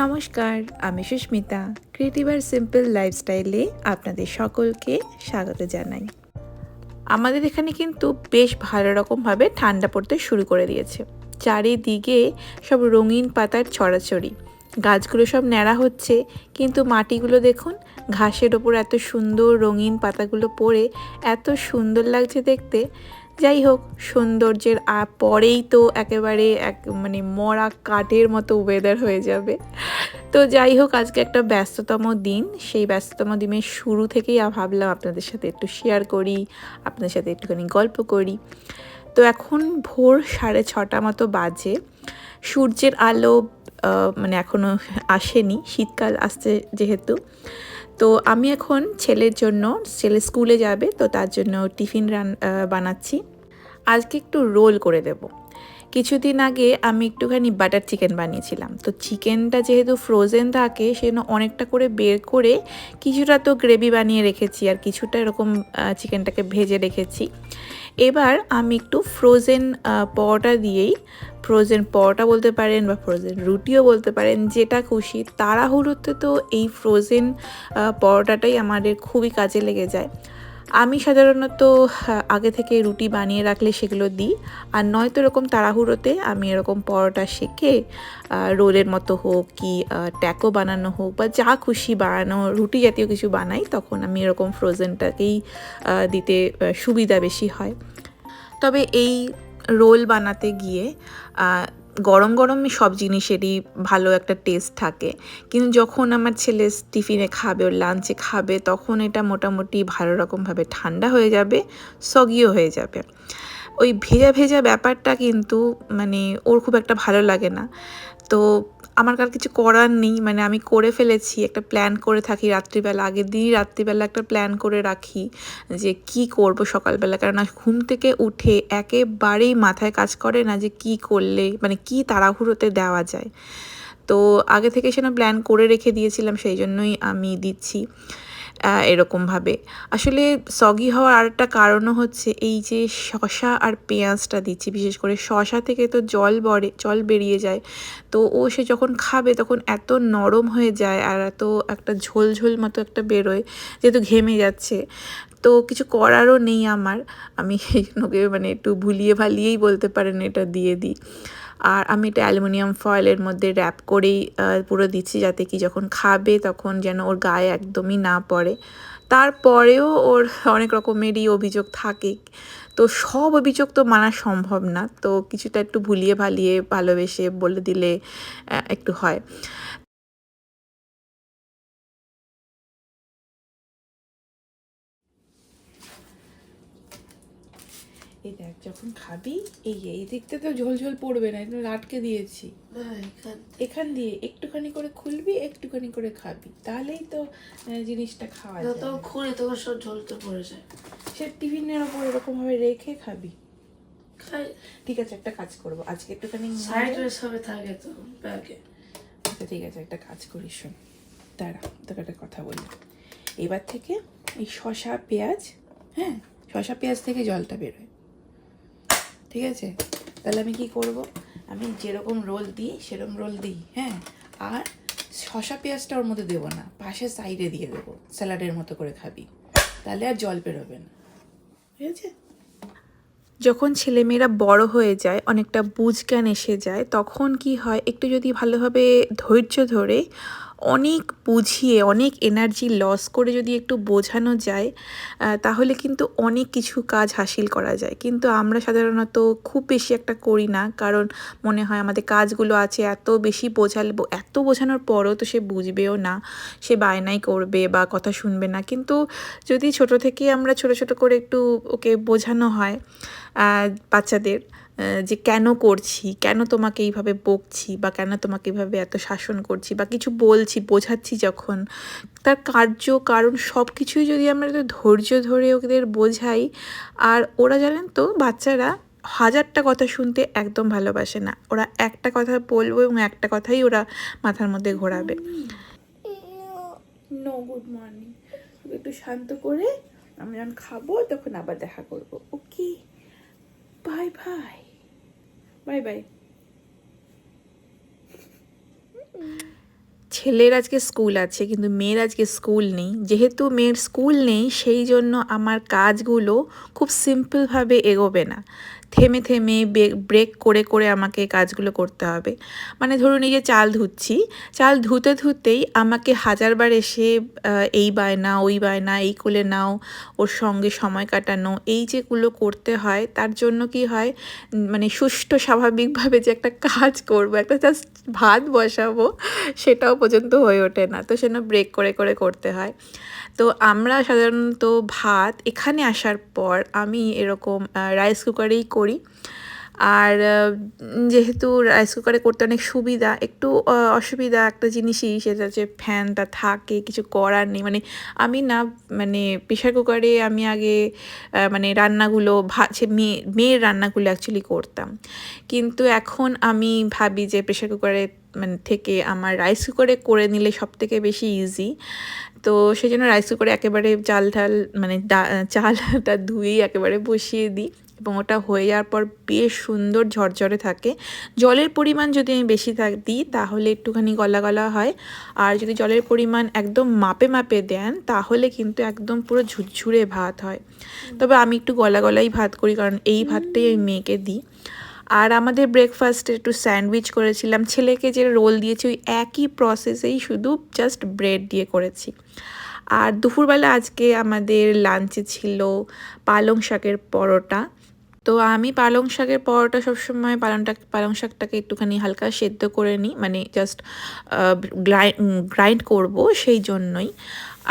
নমস্কার, আমি সুস্মিতা। ক্রিয়েটিভ আর সিম্পল লাইফস্টাইলে আপনাদের সকলকে স্বাগত জানাই। আমাদের এখানে কিন্তু বেশ ভালো রকমভাবে ঠান্ডা পড়তে শুরু করে দিয়েছে। চারিদিকে সব রঙিন পাতার ছড়াছড়ি। গাছগুলো সব ন্যাড়া হচ্ছে, কিন্তু মাটিগুলো দেখুন, ঘাসের ওপর এত সুন্দর রঙিন পাতাগুলো পড়ে, এত সুন্দর লাগছে দেখতে। যাই হোক সৌন্দর্যের পরেই তো একেবারে এক মানে মরা কাঠের মতো ওয়েদার হয়ে যাবে। তো যাই হোক আজকে একটা ব্যস্ততম দিন। সেই ব্যস্ততম দিনের শুরু থেকেই ভাবলাম আপনাদের সাথে একটু শেয়ার করি, আপনাদের সাথে একটুখানি গল্প করি। তো এখন ভোর সাড়ে ছটা মতো বাজে। সূর্যের আলো মানে এখনও আসেনি। শীতকাল আসছে যেহেতু। তো আমি এখন ছেলের জন্য, ছেলে স্কুলে যাবে, তো তার জন্য টিফিন রান বানাচ্ছি। আজকে একটু রোল করে দেব। কিছুদিন আগে আমি একটুখানি বাটার চিকেন বানিয়েছিলাম। তো চিকেনটা যেহেতু ফ্রোজেন থাকে, সেজন্য অনেকটা করে বের করে কিছুটা তো গ্রেভি বানিয়ে রেখেছি আর কিছুটা এরকম চিকেনটাকে ভেজে রেখেছি। এবার আমি একটু ফ্রোজেন পরোটা দিয়েই ফ্রোজেন পরোটা বলতে পারেন বা ফ্রোজেন রুটিও বলতে পারেন, যেটা খুশি, তাড়াহুড়োতে তো এই ফ্রোজেন পরোটাটাই আমাদের খুবই কাজে লেগে যায়। আমি সাধারণত আগে থেকে রুটি বানিয়ে রাখলে সেগুলো দিই, আর নয়তো এরকম তাড়াহুড়োতে আমি এরকম পরোটা শেখে রোলের মতো হোক কি ট্যাকো বানানো হোক বা যা খুশি বানানো, রুটি জাতীয় কিছু বানাই, তখন আমি এরকম ফ্রোজেনটাকেই দিতে সুবিধা বেশি হয়। তবে এই রোল বানাতে গিয়ে গরম গরম সব জিনিসেরই ভালো একটা টেস্ট থাকে। কিন্তু যখন আমার ছেলে টিফিনে খাবে, ওর লাঞ্চে খাবে, তখন এটা মোটামুটি ভালো রকমভাবে ঠান্ডা হয়ে যাবে সগিও হয়ে যাবে। ওই ভেজা ভেজা ব্যাপারটা কিন্তু মানে ওর খুব একটা ভালো লাগে না। তো আমার কার কিছু করার নেই। মানে আমি করে ফেলেছি, একটা প্ল্যান করে থাকি রাত্রিবেলা। আগের দিনই রাত্রিবেলা একটা প্ল্যান করে রাখি যে কি করব সকালবেলা। কারণ ঘুম থেকে উঠে একেবারেই মাথায় কাজ করে না যে কি করলে মানে কি তাড়াহুড়োতে দেওয়া যায়। তো আগে থেকে সেটা প্ল্যান করে রেখে দিয়েছিলাম, সেই জন্যই আমি দিচ্ছি। এরকমভাবে। আসলে সগি হওয়ার আরেকটা কারণও হচ্ছে এই যে শশা আর পেঁয়াজটা দিচ্ছি, বিশেষ করে শশা থেকে তো জল বড়ে জল বেরিয়ে যায়। তো ও সে যখন খাবে তখন এত নরম হয়ে যায় আর এত একটা ঝোলঝোল ঝোল মতো একটা বেরোয়, যেহেতু ঘেমে যাচ্ছে। তো কিছু করারও নেই আমার। আমি ওকে মানে একটু ভুলিয়ে ভালিয়েই বলতে পারেন এটা দিয়ে দিই। আর আমি এটা অ্যালুমিনিয়াম ফয়েলের মধ্যে র্যাপ করেই পুরো দিচ্ছি যাতে কি যখন খাবে তখন যেন ওর গায়ে একদমই না পড়ে। তারপরেও ওর অনেক রকমেরই অভিযোগ থাকে। তো সব অভিযোগ তো মানা সম্ভব না। তো কিছুটা একটু ভুলিয়ে ভালিয়ে ভালোবেসে বলে দিলে একটু হয় এই দেখ যখন খাবি এই এই দিকটা তো ঝোল ঝোল পড়বে না একদম আটকে দিয়েছি। এখান দিয়ে একটুখানি করে খুলবি একটুখানি করে খাবি। তাহলেই তো জিনিসটা খাওয়া যায়। খুঁড়ে তখন সব ঝোলতে পড়ে যায়। সে টিফিনের ওপর এরকম ভাবে রেখে খাবি। খাই। ঠিক আছে একটা কাজ করব। আজকে একটুখানি সাইড থাকে তো ব্যাগে। আচ্ছা ঠিক আছে একটা কাজ করিস শোন। দাঁড়া তোকে একটা কথা বলি। এবার থেকে এই শশা পেঁয়াজ হ্যাঁ শশা পেঁয়াজ থেকে জলটা বেরোয়। ঠিক আছে? তাহলে আমি কি করব? আমি যেরকম রোল দিই, সেরকম রোল দিই হ্যাঁ? আর শশা পেঁয়াজটা ওর মধ্যে দেবো না, পাশে সাইডে দিয়ে দেবো, স্যালাডের মতো করে খাবি। তাহলে আর জল বেরোবে না। ঠিক আছে? যখন ছেলেমেয়েরা বড় হয়ে যায়, অনেকটা বুঝজ্ঞান এসে যায়, তখন কি হয়, একটু যদি ভালোভাবে ধৈর্য ধরে অনেক বুঝিয়ে, অনেক এনার্জি লস করে যদি একটু বোঝানো যায় তাহলে কিন্তু অনেক কিছু কাজ হাসিল করা যায়। কিন্তু আমরা সাধারণত খুব বেশি একটা করি না, কারণ মনে হয় আমাদের কাজগুলো আছে এত বেশি বোঝালে, এত বোঝানোর পরও তো সে বুঝবেও না, সে বায়নাই করবে বা কথা শুনবে না। কিন্তু যদি ছোট থেকেই আমরা ছোট ছোট করে একটু ওকে বোঝানো হয় বাচ্চাদের যে কেন করছি, কেন তোমাকে এইভাবে বকছি বা কেন তোমাকে এইভাবে এত শাসন করছি বা কিছু বলছি, বোঝাচ্ছি যখন, তার কার্য, কারণ সব কিছুই যদি আমরা ধৈর্য ধরে ওদের বোঝাই, আর ওরা জানেন তো বাচ্চারা হাজারটা কথা শুনতে একদম ভালোবাসে না। ওরা একটা কথা বলব এবং একটা কথাই ওরা মাথার মধ্যে ঘোরাবে। নো গুড মর্নিং একটু শান্ত করে, আমি যখন খাব তখন আবার দেখা করব। Okay bye bye bye bye ছেলের আজকে স্কুল আছে, কিন্তু মেয়ের আজকে স্কুল নেই। যেহেতু মেয়ের স্কুল নেই, সেই জন্য আমার কাজগুলো খুব সিম্পলভাবে এগোবে না। থেমে থেমে ব্রেক করে করে আমাকে কাজগুলো করতে হবে। মানে ধরুন এই যে চাল ধুচ্ছি, চাল ধুতে ধুতেই আমাকে হাজারবার এসে এই বায়না, ওই বায়না, এই কোলে নাও, ওর সঙ্গে সময় কাটানো, এই যেগুলো করতে হয়, তার জন্য কি হয় মানে সুষ্ঠু স্বাভাবিকভাবে যে একটা কাজ করব, একটা জাস্ট ভাত বসাবো, সেটাও পর্যন্ত হয়ে ওঠে না। তো সেজন্য ব্রেক করে করে করতে হয়। তো আমরা সাধারণত ভাত এখানে আসার পর আমি এরকম রাইস কুকারেই করি। আর যেহেতু রাইস কুকারে করতে অনেক সুবিধা, একটু অসুবিধা একটা জিনিসই সেটা হচ্ছে ফ্যানটা থাকে, কিছু করার নেই। মানে আমি না মানে প্রেশার কুকারে আমি আগে মানে রান্নাগুলো, ভা, সে মেয়ে মেয়ের রান্নাগুলো অ্যাকচুয়ালি করতাম। কিন্তু এখন আমি ভাবি যে প্রেশার কুকারে মানে থেকে আমার রাইস কুকারে করে নিলে সব থেকে বেশি ইজি তো সেই জন্য রাইস কুকারে একেবারে চাল ঠাল মানে চালটা ধুয়েই একেবারে বসিয়ে দিই এবং ওটা হয়ে যাওয়ার পর বেশ সুন্দর ঝরঝরে থাকে। জলের পরিমাণ যদি আমি বেশি থাক দিই তাহলে একটুখানি গলা গলা হয়। আর যদি জলের পরিমাণ একদম মাপে মাপে দেন তাহলে কিন্তু একদম পুরো ঝুরঝুরে ভাত হয়। তবে আমি একটু গলা গলাই ভাত করি কারণ এই ভাতটাই আমি মেয়েকে দিই। আর আমাদের ব্রেকফাস্টে একটু স্যান্ডউইচ করেছিলাম। ছেলেকে যে রোল দিয়েছি, ওই একই প্রসেসেই শুধু জাস্ট ব্রেড দিয়ে করেছি। আর দুপুরবেলা আজকে আমাদের লাঞ্চে ছিল পালং শাকের পরোটা। তো আমি পালং শাকের পরোটা সবসময় পালংটা পালং শাকটাকে একটুখানি হালকা সেদ্ধ করে নিই মানে জাস্ট গ্রাইন্ড করব সেই জন্যই।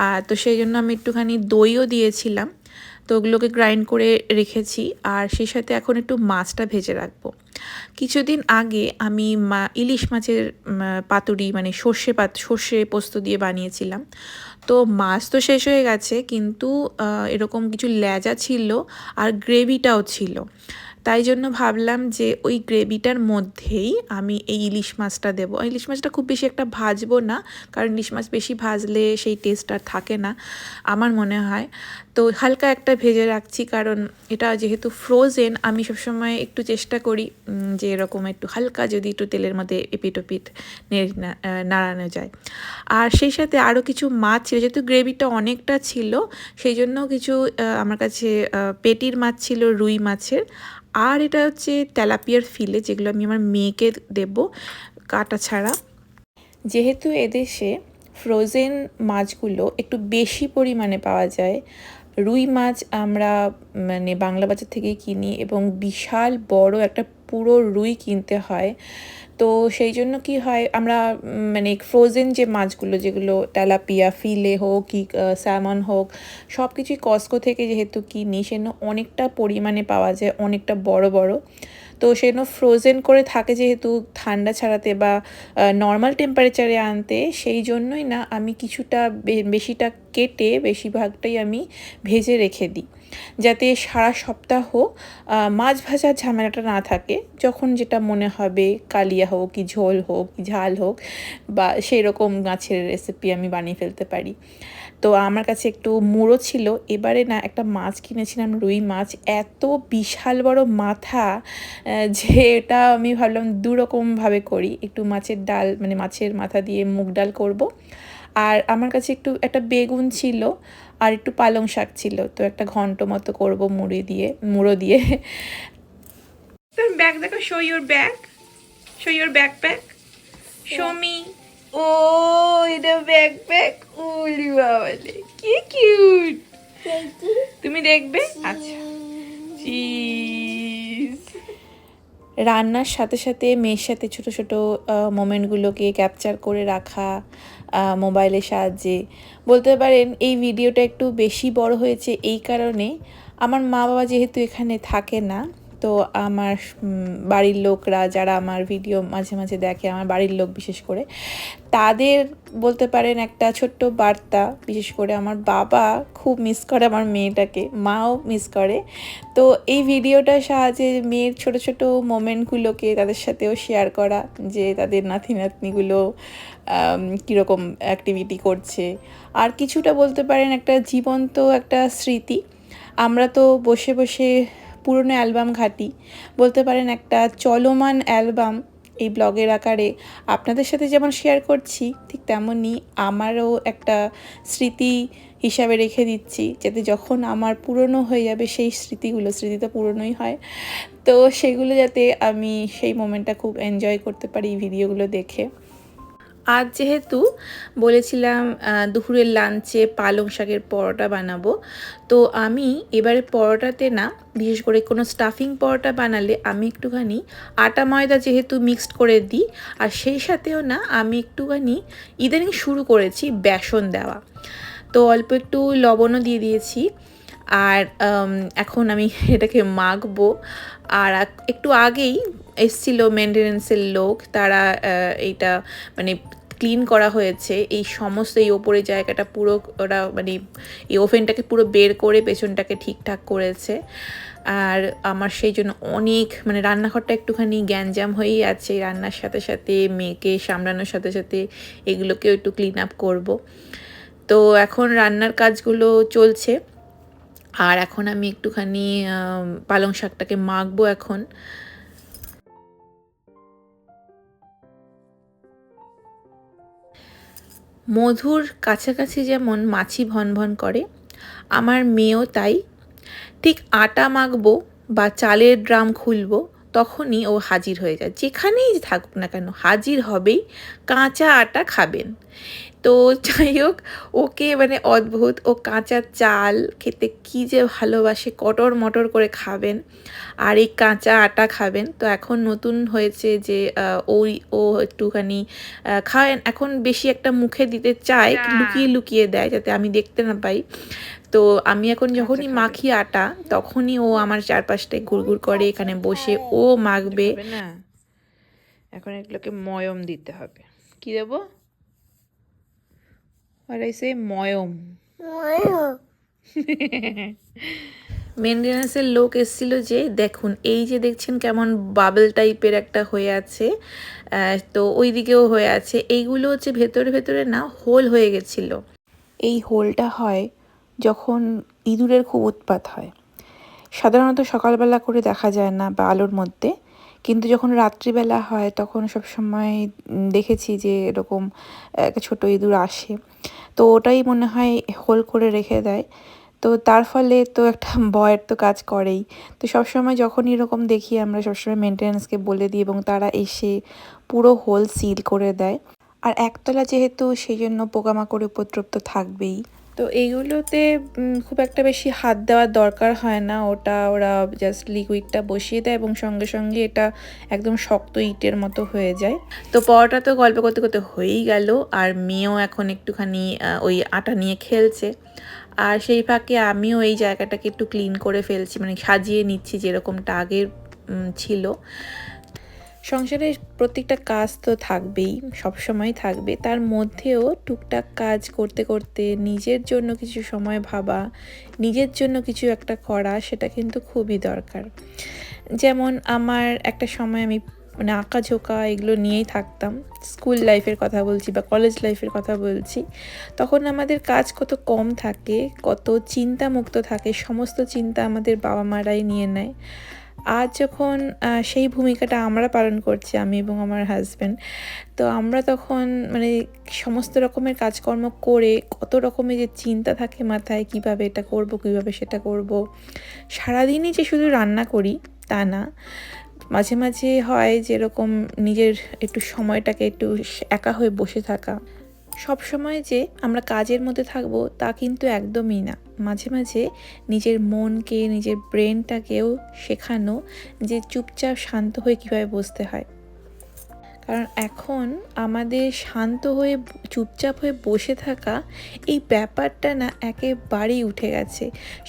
আর তো সেই জন্য আমি একটুখানি দইও দিয়েছিলাম। তো ওগুলোকে গ্রাইন্ড করে রেখেছি। আর সেই সাথে এখন একটু মাছটা ভেজে রাখব। কিছুদিন আগে আমি মা, ইলিশ মাছের পাতুরি মানে সর্ষে পাত, সর্ষে পোস্ত দিয়ে বানিয়েছিলাম। তো মাছ তো শেষ হয়ে গেছে, কিন্তু এরকম কিছু লেজা ছিল আর গ্রেভিটাও ছিল। তাই জন্য ভাবলাম যে ওই গ্রেভিটার মধ্যেই আমি এই ইলিশ মাছটা দেবো। ইলিশ মাছটা খুব বেশি একটা ভাজবো না, কারণ ইলিশ মাছ বেশি ভাজলে সেই টেস্ট আর থাকে না, আমার মনে হয়। তো হালকা একটা ভেজে রাখছি, কারণ এটা যেহেতু ফ্রোজেন আমি সবসময় একটু চেষ্টা করি যে এরকম একটু হালকা যদি একটু তেলের মধ্যে এপিট ওপিট নেড়ে না- নাড়ানো যায়। আর সেই সাথে আরও কিছু মাছ ছিল, যেহেতু গ্রেভিটা অনেকটা ছিল, সেই জন্য কিছু আমার কাছে পেটির মাছ ছিল, রুই মাছের। আর এটা হচ্ছে তেলাপিয়ার ফিলে, যেগুলো আমি আমার মেয়েকে দেব কাটা ছাড়া। যেহেতু এদেশে ফ্রোজেন মাছগুলো একটু বেশি পরিমাণে পাওয়া যায় রুই মাছ আমরা মানে বাংলা বাজার থেকে কিনি এবং বিশাল বড় একটা পুরো রুই কিনতে হয়। তো সেই জন্য কি হয়, আমরা মানে ফ্রোজেন যে মাছগুলো, যেগুলো তেলাপিয়া, ফিলে হোক, কি স্যামন হোক সব কিছুই কস্কো থেকে যেহেতু কিনি, সেজন্য অনেকটা পরিমাণে পাওয়া যায়, অনেকটা বড় বড়। তো সেজন্য ফ্রোজেন করে থাকে যেহেতু ঠান্ডা ছাড়াতে বা নর্মাল টেম্পারেচারে আনতে, সেই জন্যই না আমি কিছুটা বেশিটা কেটে বেশিরভাগটাই আমি ভেজে রেখে দিই। যাতে সারা সপ্তাহ মাছ ভাজার ঝামেলাটা না থাকে, যখন যেটা মনে হবে কালিয়া হোক কি ঝোল হোক ঝাল হোক বা সেই রকম মাছের রেসিপি আমি বানিয়ে ফেলতে পারি। তো আমার কাছে একটু মুড়ো ছিল। এবারে না একটা মাছ কিনেছিলাম, রুই মাছ। এত বিশাল বড় মাথা যে এটা আমি ভাবলাম দুরকমভাবে করি। একটু মাছের ডাল মানে মাছের মাথা দিয়ে মুগ ডাল করব। আর আমার কাছে একটু একটা বেগুন ছিল আর একটু পালং শাক ছিল। তো একটা ঘন্ট মতো করব মুড়ি দিয়ে, মুড়ো দিয়ে। ব্যাগ দেখো show your bag show your bag pack show me ও এটা ব্যাগ প্যাক ওলি বাবালে কি কিউট তুমি দেখবে? আচ্ছা। চিজ রান্নার সাথে সাথে মেয়ের সাথে ছোট ছোট মোমেন্টগুলোকে ক্যাপচার করে রাখা মোবাইলের সাহায্যে। বলতে পারেন এই ভিডিওটা একটু বেশি বড় হয়েছে এই কারণে। আমার মা বাবা যেহেতু এখানে থাকে না তো আমার বাড়ির লোকরা যারা আমার ভিডিও মাঝে মাঝে দেখে, আমার বাড়ির লোক বিশেষ করে, তাদের বলতে পারেন একটা ছোট্ট বার্তা, বিশেষ করে আমার বাবা খুব মিস করে আমার মেয়েটাকে, মাও মিস করে। তো এই ভিডিওটার সাহায্যে মেয়ের ছোট ছোট মোমেন্টগুলোকে তাদের সাথেও শেয়ার করা, যে তাদের নাতি নাতনিগুলো কীরকম অ্যাক্টিভিটি করছে। আর কিছুটা বলতে পারেন একটা জীবন্ত একটা স্মৃতি। আমরা তো বসে বসে পুরনো অ্যালবাম ঘাঁটি। বলতে পারেন একটা চলমান অ্যালবাম এই ব্লগের আকারে। আপনাদের সাথে যেমন শেয়ার করছি, ঠিক তেমনই আমারও একটা স্মৃতি হিসাবে রেখে দিচ্ছি, যাতে যখন আমার পুরনো হয়ে যাবে সেই স্মৃতিগুলো, স্মৃতি তো পুরনোই হয়, তো সেগুলো যাতে আমি সেই মোমেন্টটা খুব এনজয় করতে পারি এই ভিডিওগুলো দেখে। আজ যেহেতু বলেছিলাম দুপুরের লাঞ্চে পালং শাকের পরোটা বানাবো, তো আমি এবারে পরোটাতে না, বিশেষ করে কোনো স্টাফিং পরোটা বানালে আমি একটুখানি আটা ময়দা যেহেতু মিক্সড করে দিই, আর সেই সাথেও না আমি একটুখানি ইদানিং শুরু করেছি বেসন দেওয়া। তো অল্প একটু লবণও দিয়ে দিয়েছি, আর এখন আমি এটাকে মাখবো, আর একটু আগেই এসছিল মেনটেনেন্সের লোক, তারা এইটা মানে ক্লিন করা হয়েছে, এই সমস্ত, এই ওপরে জায়গাটা পুরো ওরা মানে এই ওভেনটাকে পুরো বের করে পেছনটাকে ঠিকঠাক করেছে। আর আমার সেই জন্য অনেক মানে রান্নাঘরটা একটুখানি গ্যাঞ্জাম হয়েই আছে রান্নার সাথে সাথে, মেয়েকে সামলানোর সাথে সাথে এগুলোকেও একটু ক্লিন আপ করব। তো এখন রান্নার কাজগুলো চলছে। আর এখন আমি একটুখানি পালং শাকটাকে মাখবো এখন। মধুর কাছাকাছি যেমন মাছি ভন ভন করে, আমার মেয়েও তাই। ঠিক আটা মাখবো বা চালের ড্রাম খুলবো, তখনই ও হাজির হয়ে যায়। যেখানেই থাকুক না কেন, হাজির হবেই, কাঁচা আটা খাবেন। তো যাই হোক ওকে মানে অদ্ভুত ও কাঁচা চাল খেতে কী যে ভালোবাসে কটর মটর করে খাবেন আর এই কাঁচা আটা খাবেন। তো এখন নতুন হয়েছে যে ওই ও একটুখানি খায় এখন বেশি একটা মুখে দিতে চায় লুকিয়ে লুকিয়ে দেয় যাতে আমি দেখতে না পাই। তো আমি এখন যখনই মাখি আটা তখনই ও আমার চারপাশটায় ঘুরঘুর করে এখানে বসে ও মাখবে। না? এখন এগুলোকে ময়ম দিতে হবে। কি দেবো? আর এই সে ময়ম মেনটেন্যান্সের লোক এসেছিল যে দেখুন এই যে দেখছেন কেমন বাবল টাইপের একটা হয়ে আছে তো ওই দিকেও হয়ে আছে। এইগুলো হচ্ছে ভেতরে ভেতরে না হোল হয়ে গেছিল। এই হোলটা হয় যখন ইঁদুরের খুব উৎপাত হয়। সাধারণত সকালবেলা করে দেখা যায় না বা আলোর মধ্যে। কিন্তু যখন রাত্রিবেলা হয়, তখন সব সময় দেখেছি যে এরকম একটা ছোট ইঁদুর আসে। তো ওটাই মনে হয় হোল করে রেখে দেয়। তো তার ফলে তো একটা ভয়ের তো কাজ করেই। তো সবসময় যখন এরকম দেখি, আমরা সবসময় মেনটেন্যান্সকে বলে দিই এবং তারা এসে পুরো হোল সিল করে দেয়। আর একতলা যেহেতু, সেই জন্য পোকামাকড় উপদ্রব তো থাকবেই। তো এইগুলোতে খুব একটা বেশি হাত দেওয়ার দরকার হয় না। ওটা ওরা জাস্ট লিকুইডটা বসিয়ে দেয় এবং সঙ্গে সঙ্গে এটা একদম শক্ত ইটের মতো হয়ে যায়। তো পরোটা তো গল্প করতে করতে হয়েই গেল। আর মেয়েও এখন একটুখানি ওই আটা নিয়ে খেলছে। আর সেই ফাঁকে আমিও এই জায়গাটাকে একটু ক্লিন করে ফেলছি মানে সাজিয়ে নিচ্ছি যেরকমটা আগের ছিল। সংসারে প্রত্যেকটা কাজ তো থাকবেই, সব সময় থাকবে। তার মধ্যেও টুকটাক কাজ করতে করতে নিজের জন্য কিছু সময় ভাবা, নিজের জন্য কিছু একটা করা, সেটা কিন্তু খুবই দরকার। যেমন আমার একটা সময় আমি মানে আঁকা ঝোঁকা এগুলো নিয়েই থাকতাম, স্কুল লাইফের কথা বলছি বা কলেজ লাইফের কথা বলছি, তখন আমাদের কাজ কত কম থাকে, কত চিন্তা মুক্ত থাকে, সমস্ত চিন্তা আমাদের বাবা মারাই নিয়ে নেয়। আজ যখন সেই ভূমিকাটা আমরা পালন করছি, আমি এবং আমার হাজব্যান্ড তো আমরা তখন মানে সমস্ত রকমের কাজকর্ম করে কত রকমের যে চিন্তা থাকে মাথায়, কীভাবে এটা করব, কীভাবে সেটা করব, সারাদিনই যে শুধু রান্না করি তা না। মাঝে মাঝে হয় যেরকম নিজের একটু সময়টাকে একটু একা হয়ে বসে থাকা সব সময় যে আমরা কাজের মধ্যে থাকব তা কিন্তু একদমই না। মাঝে মাঝে নিজের মনকে, নিজের ব্রেনটাকেও শেখানো যে চুপচাপ শান্ত হয়ে কীভাবে বসতে হয়। কারণ এখন আমাদের শান্ত হয়ে, চুপচাপ হয়ে বসে থাকা এই ব্যাপারটা না একেবারেই উঠে গেছে।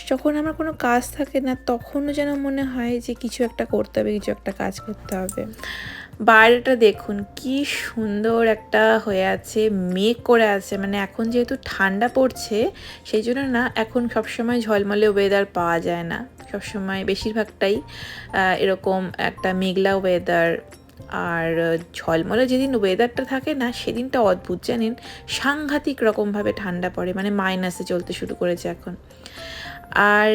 যখন আমার কোনো কাজ থাকে না, তখনও যেন মনে হয় যে কিছু একটা করতে হবে, কিছু একটা কাজ করতে হবে। বাইরেটা দেখুন, কি সুন্দর একটা হয়ে আছে, মেঘ করে আছে। মানে এখন যেহেতু ঠান্ডা পড়ছে, সেই জন্য না এখন সবসময় ঝলমলে ওয়েদার পাওয়া যায় না। সবসময় বেশিরভাগটাই এরকম একটা মেঘলা ওয়েদার আর ঝলমলে যেদিন ওয়েদারটা থাকে না, সেদিনটা অদ্ভুত, জানেন? সাংঘাতিক রকমভাবে ঠান্ডা পড়ে মানে মাইনাসে চলতে শুরু করেছে এখন। আর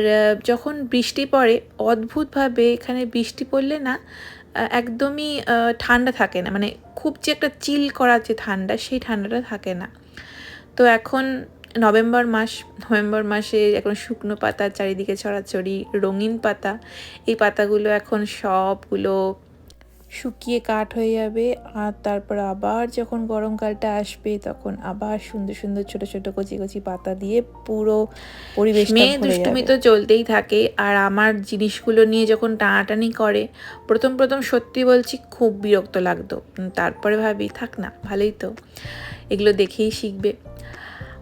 যখন বৃষ্টি পড়ে, অদ্ভুতভাবে এখানে বৃষ্টি পড়লে না একদমই ঠান্ডা থাকে না। মানে খুব যে একটা চিল করা যে ঠান্ডা, সেই ঠান্ডাটা থাকে না। তো এখন নভেম্বর মাস, নভেম্বর মাসে এখন শুকনো পাতা, চারিদিকে ছড়াছড়ি, রঙিন পাতা, এই পাতাগুলো এখন সবগুলো শুকিয়ে কাঠ হয়ে যাবে আর তারপর আবার যখন গরমকালটা আসবে তখন আবার সুন্দর সুন্দর ছোট ছোট কচি কচি পাতা দিয়ে পুরো পরিবেশ মেয়ে দুষ্টুমি তো চলতেই থাকে আর আমার জিনিসগুলো নিয়ে যখন টানাটানি করে প্রথম প্রথম সত্যি বলছি খুব বিরক্ত লাগতো। তারপরে ভাবি থাক না ভালোই তো এগুলো দেখেই শিখবে।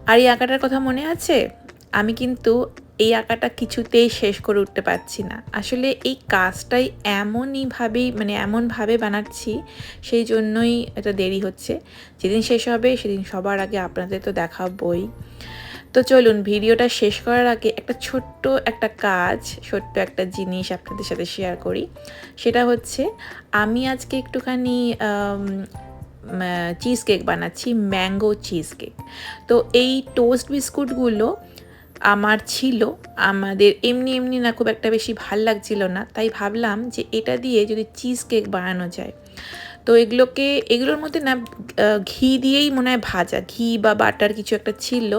আর এই আঁকাটার কথা মনে আছে? আমি কিন্তু এই আঁকাটা কিছুতেই শেষ করে উঠতে পারছি না। আসলে এই কাজটাই এমনইভাবেই মানে এমনভাবে বানাচ্ছি, সেই জন্যই এটা দেরি হচ্ছে। যেদিন শেষ হবে, সেদিন সবার আগে আপনাদের তো দেখাবই। তো চলুন, ভিডিওটা শেষ করার আগে একটা ছোট্ট একটা কাজ, ছোট্ট একটা জিনিস আপনাদের সাথে শেয়ার করি। সেটা হচ্ছে, আমি আজকে একটুখানি চিজ কেক বানাচ্ছি ম্যাঙ্গো চিজ কেক তো এই টোস্ট বিস্কুটগুলো আমার ছিল, আমাদের এমনি এমনি না খুব একটা বেশি ভালো লাগছিল না, তাই ভাবলাম যে এটা দিয়ে যদি চিজ কেক বানানো যায়। তো এগুলোকে, এগুলোর মধ্যে না ঘি দিয়েই মনে হয় ভাজা, ঘি বা বাটার কিছু একটা ছিল।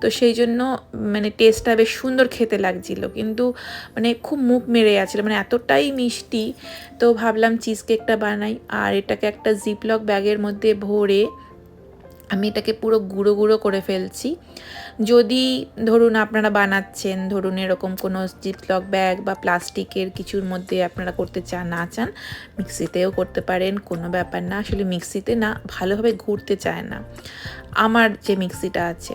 তো সেই জন্য মানে টেস্টটা বেশ সুন্দর খেতে লাগছিল, কিন্তু মানে খুব মুখ মেরে যাচ্ছিল মানে এতটাই মিষ্টি। তো ভাবলাম চিজ কেকটা বানাই, আর এটাকে একটা জিপলক ব্যাগের মধ্যে ভরে আমি এটাকে পুরো গুঁড়ো গুঁড়ো করে ফেলছি। যদি ধরুন আপনারা বানাচ্ছেন, ধরুন এরকম কোনো জিপলক ব্যাগ বা প্লাস্টিকের কিছুর মধ্যে আপনারা করতে চান, না চান, মিক্সিতেও করতে পারেন, কোনো ব্যাপার না। আসলে মিক্সিতে না, ভালোভাবে ঘুরতে চায় না। আমার যে মিক্সিটা আছে।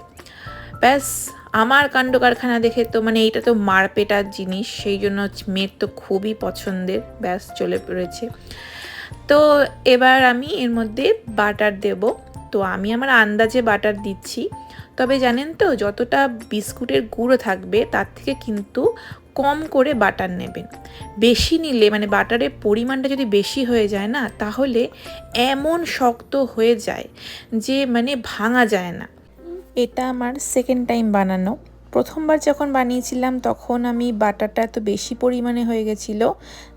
ব্যাস, আমার কাণ্ড কারখানা দেখে তো মানে এইটা তো মারপেটার জিনিস, সেই জন্য মেয়ের তো খুবই পছন্দের। ব্যাস, চলে পড়েছে। তো এবার আমি এর মধ্যে বাটার দেব। তো আমি আমার আন্দাজে বাটার দিচ্ছি। তবে জানেন তো, যতটা বিস্কুটের গুঁড়ো থাকবে, তার থেকে কিন্তু কম করে বাটার নেবেন। বেশি নিলে মানে বাটারের পরিমাণটা যদি বেশি হয়ে যায় না, তাহলে এমন শক্ত হয়ে যায় যে মানে ভাঙা যায় না। এটা আমার সেকেন্ড টাইম বানানো। প্রথমবার যখন বানিয়েছিলাম, তখন আমি বাটারটা এত বেশি পরিমাণে হয়ে গেছিল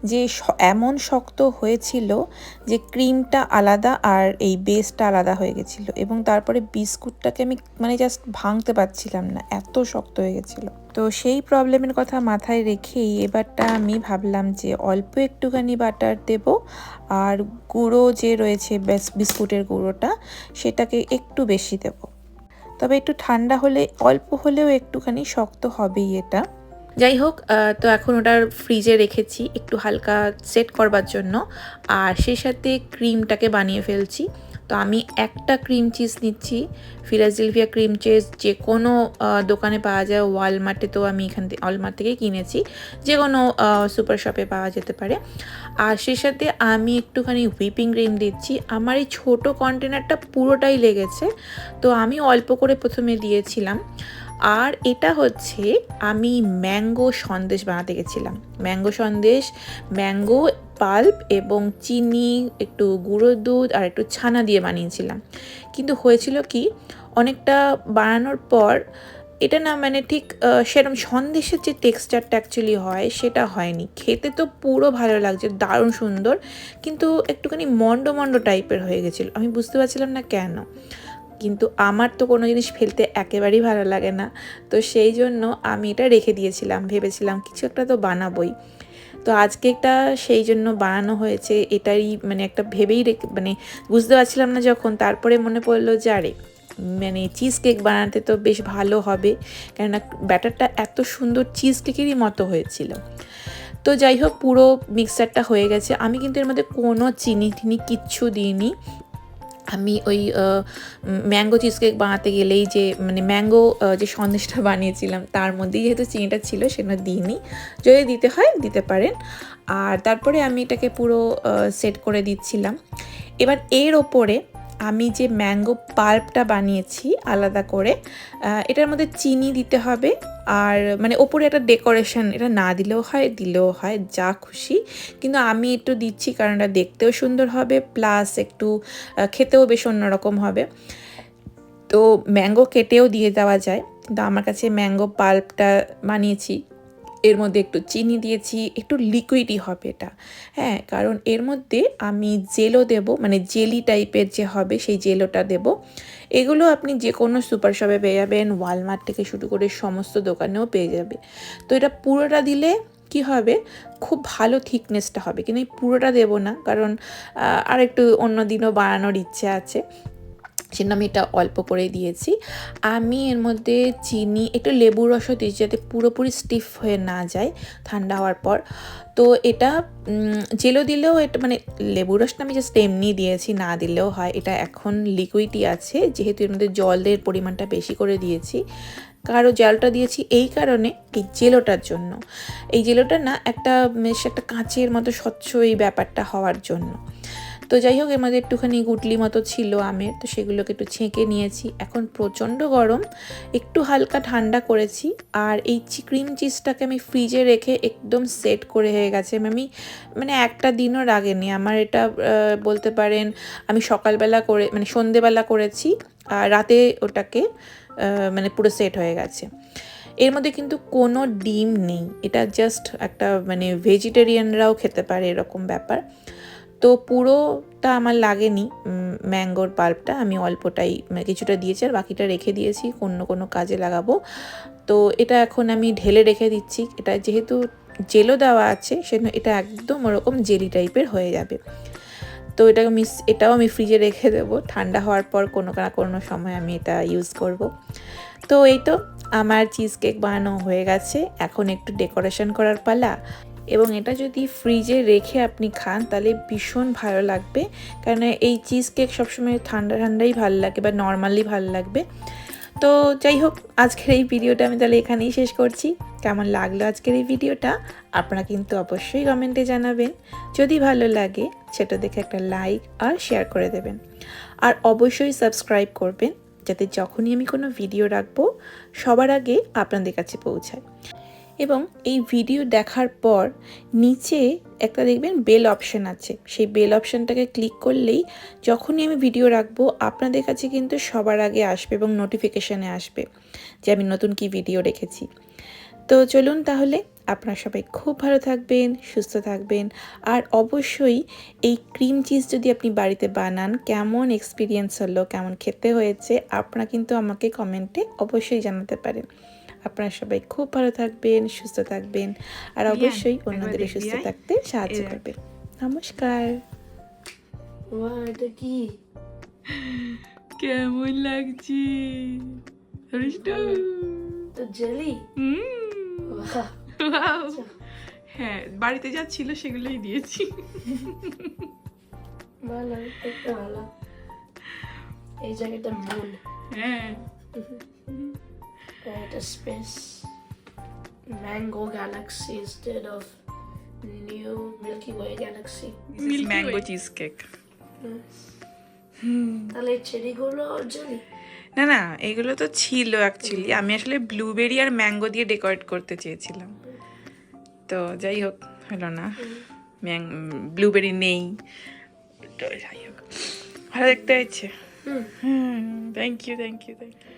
যে এমন শক্ত হয়েছিল যে ক্রিমটা আলাদা আর এই বেসটা আলাদা হয়ে গেছিল এবং তারপরে বিস্কুটটাকে আমি মানে জাস্ট ভাঙতে পারছিলাম না, এত শক্ত হয়ে গেছিল। তো সেই প্রবলেমের কথা মাথায় রেখেই এবারটা আমি ভাবলাম যে অল্প একটুখানি বাটার দেব আর গুঁড়ো যে রয়েছে বেস- বিস্কুটের গুঁড়োটা, সেটাকে একটু বেশি দেবো। তবে একটু ঠান্ডা হলে, অল্প হলেও একটুখানি শক্ত হবেই এটা। যাই হোক তো এখন ওটার ফ্রিজে রেখেছি, একটু হালকা সেট করবার জন্য। আর সেই সাথে ক্রিমটাকে বানিয়ে ফেলছি। তো আমি একটা ক্রিম চিজ নিচ্ছি ফিলাজেলভিয়া ক্রিম চিজ যে কোনো দোকানে পাওয়া যায় ওয়ালমার্টে তো আমি এখান থেকে ওয়ালমার্ট থেকে কিনেছি যে কোনো সুপার শপে পাওয়া যেতে পারে। আর সেই সাথে আমি একটুখানি হুইপিং ক্রিম দিচ্ছি, আমার এই ছোটো কন্টেনারটা পুরোটাই লেগেছে, তো আমি অল্প করে প্রথমে দিয়েছিলাম। আর এটা হচ্ছে, আমি ম্যাঙ্গো সন্দেশ বানাতে গেছিলাম। ম্যাঙ্গো সন্দেশ ম্যাঙ্গো পাল্প এবং চিনি, একটু গুঁড়ো দুধ আর একটু ছানা দিয়ে বানিয়েছিলাম। কিন্তু হয়েছিল কি, অনেকটা বানানোর পর এটা না মানে ঠিক সেরকম সন্দেশের যে টেক্সচারটা অ্যাকচুয়ালি হয়, সেটা হয়নি। খেতে তো পুরো ভালো লাগছে, দারুণ সুন্দর, কিন্তু একটুখানি মন্ড মন্ড টাইপের হয়ে গেছিল। আমি বুঝতে পারছিলাম না কেন। কিন্তু আমার তো কোনো জিনিস ফেলতে একেবারেই ভালো লাগে না। তো সেই জন্য আমি এটা রেখে দিয়েছিলাম, ভেবেছিলাম কিছু একটা তো বানাবোই। তো আজকে একটা সেই জন্য বানানো হয়েছে এটাই মানে একটা ভেবেই রেখে মানে বুঝতে পারছিলাম না যখন। তারপরে মনে পড়ল যে, আরে মানে চিজ কেক বানাতে তো বেশ ভালো হবে, কেননা ব্যাটারটা এত সুন্দর চিজ কেকেরই মতো হয়েছিল। তো যাই হোক, পুরো মিক্সারটা হয়ে গেছে। আমি কিন্তু এর মধ্যে কোনো চিনি টিনি কিচ্ছু দিইনি। আমি ওই ম্যাঙ্গো চিজ কেক বানাতে গেলেই যে মানে ম্যাঙ্গো যে সন্দেশটা বানিয়েছিলাম, তার মধ্যেই যেহেতু চিনিটা ছিল, সেটা দিইনি। যদি দিতে হয়, দিতে পারেন। আর তারপরে আমি এটাকে পুরো সেট করে দিচ্ছিলাম। এবার এর ওপরে আমি যে ম্যাঙ্গো পাল্পটা বানিয়েছি আলাদা করে এটার মধ্যে চিনি দিতে হবে আর মানে ওপরে একটা ডেকোরেশন, এটা না দিলেও হয় দিলেও হয়, যা খুশি। কিন্তু আমি একটু দিচ্ছি কারণ এটা দেখতেও সুন্দর হবে, প্লাস একটু খেতেও বেশ অন্যরকম হবে। তো ম্যাঙ্গো কেটেও দিয়ে দেওয়া যায়, কিন্তু আমার কাছে ম্যাঙ্গো পাল্পটা বানিয়েছি এর মধ্যে একটু চিনি দিয়েছি, একটু লিকুইডই হবে এটা। হ্যাঁ কারণ এর মধ্যে আমি জেলো দেব মানে জেলি টাইপের যে হবে সেই জেলোটা দেব। এগুলো আপনি যে কোনো সুপার শপে পেয়ে যাবেন ওয়ালমার্ট থেকে শুরু করে সমস্ত দোকানেও পেয়ে যাবে। তো এটা পুরোটা দিলে কি হবে? খুব ভালো থিকনেসটা হবে। কিন্তু এই পুরোটা দেবো না, কারণ আর একটু অন্য দিনও বানানোর ইচ্ছে আছে। সেজন্য আমি এটা অল্প করে দিয়েছি। আমি এর মধ্যে চিনি, একটু লেবুর রসও দিয়েছি যাতে পুরোপুরি স্টিফ হয়ে না যায় ঠান্ডা হওয়ার পর। তো এটা জেলো দিলেও এটা মানে লেবুর রসটা আমি জাস্ট এমনি দিয়েছি, না দিলেও হয়। এটা এখন লিকুইডই আছে, যেহেতু এর মধ্যে জলের পরিমাণটা বেশি করে দিয়েছি। কারও জলটা দিয়েছি এই কারণে এই জেলোটার জন্য। এই জেলোটা না একটা বেশ একটা কাঁচের মতো স্বচ্ছ এই ব্যাপারটা হওয়ার জন্য। তো যাই হোক মধ্যে একটুখানি গুটলি মতো ছিল আমের, তো সেগুলোকে একটু ছেঁকে নিয়েছি। এখন প্রচণ্ড গরম, একটু হালকা ঠান্ডা করেছি, আর এই ক্রিম চিজটাকে আমি ফ্রিজে রেখে একদম সেট করে হয়ে গেছে। আমি মানে একটা দিনও রাগেনি। আমার এটা বলতে পারেন, আমি সকালবেলা করে মানে সন্ধেবেলা করেছি, আর রাতে ওটাকে মানে পুরো সেট হয়ে গেছে। এর মধ্যে কিন্তু কোনো ডিম নেই। এটা জাস্ট একটা মানে ভেজিটেরিয়ানরাও খেতে পারে এরকম ব্যাপার। তো পুরোটা আমার লাগেনি ম্যাঙ্গোর পাল্পটা। আমি অল্পটাই মানে কিছুটা দিয়েছি আর বাকিটা রেখে দিয়েছি অন্য কোনো কাজে লাগাবো। তো এটা এখন আমি ঢেলে রেখে দিচ্ছি। এটা যেহেতু জেলও দেওয়া আছে, সেজন্য এটা একদম ওরকম জেলি টাইপের হয়ে যাবে। তো এটা আমি এটাও আমি ফ্রিজে রেখে দেবো। ঠান্ডা হওয়ার পর কোনো না কোনো সময় আমি এটা ইউজ করব। তো এই তো, আমার চিজ কেক বানানো হয়ে গেছে। এখন একটু ডেকোরেশন করার পালা। এবং এটা যদি ফ্রিজে রেখে আপনি খান, তাহলে ভীষণ ভালো লাগবে। কারণ এই চিজ কেক সবসময় ঠান্ডা ঠান্ডাই ভালো লাগে বা নর্মালি ভালো লাগবে। তো যাই হোক, আজকের এই ভিডিওটা আমি তাহলে এখানেই শেষ করছি। কেমন লাগল আজকের এই ভিডিওটা আপনারা কিন্তু অবশ্যই কমেন্টে জানাবেন। যদি ভালো লাগে, সেটা দেখে একটা লাইক আর শেয়ার করে দেবেন। আর অবশ্যই সাবস্ক্রাইব করবেন, যাতে যখনই আমি কোনো ভিডিও রাখব, সবার আগে আপনাদের কাছে পৌঁছায়। এবং এই ভিডিও দেখার পর নিচে একটা দেখবেন বেল অপশান আছে। সেই বেল অপশানটাকে ক্লিক করলেই যখনই আমি ভিডিও রাখব, আপনাদের কাছে কিন্তু সবার আগে আসবে এবং নোটিফিকেশানে আসবে যে আমি নতুন কি ভিডিও রেখেছি। তো চলুন তাহলে, আপনারা সবাই খুব ভালো থাকবেন, সুস্থ থাকবেন। আর অবশ্যই এই ক্রিম চিজ যদি আপনি বাড়িতে বানান, কেমন এক্সপিরিয়েন্স হলো, কেমন খেতে হয়েছে, আপনারা কিন্তু আমাকে কমেন্টে অবশ্যই জানাতে পারেন। আপনারা সবাই খুব ভালো থাকবেন সুস্থ থাকবেন আর অবশ্যই অন্যদের সুস্থ থাকতে সাহায্য। করবেন। নমস্কার। কি কেমন লাগছে? তো জেলি হ্যাঁ বাড়িতে যা ছিল সেগুলোই দিয়েছি। ভালো ভালো এই জায়গাটা মুন হ্যাঁ। এটা space mango galaxy instead of new milky way galaxy mango cheese cake তাহলে চেরিগুলো জেলি না না এগুলো তো ছিল অ্যাকচুয়ালি আমি আসলে ব্লুবেরি আর ম্যাঙ্গো দিয়ে ডেকোরেট করতে চেয়েছিলাম। তো যাই হোক হলো না। ব্লুবেরি নেই। তো যাই হোক ভালো দেখতে হয়েছে। হুম। হুম thank you thank you thank you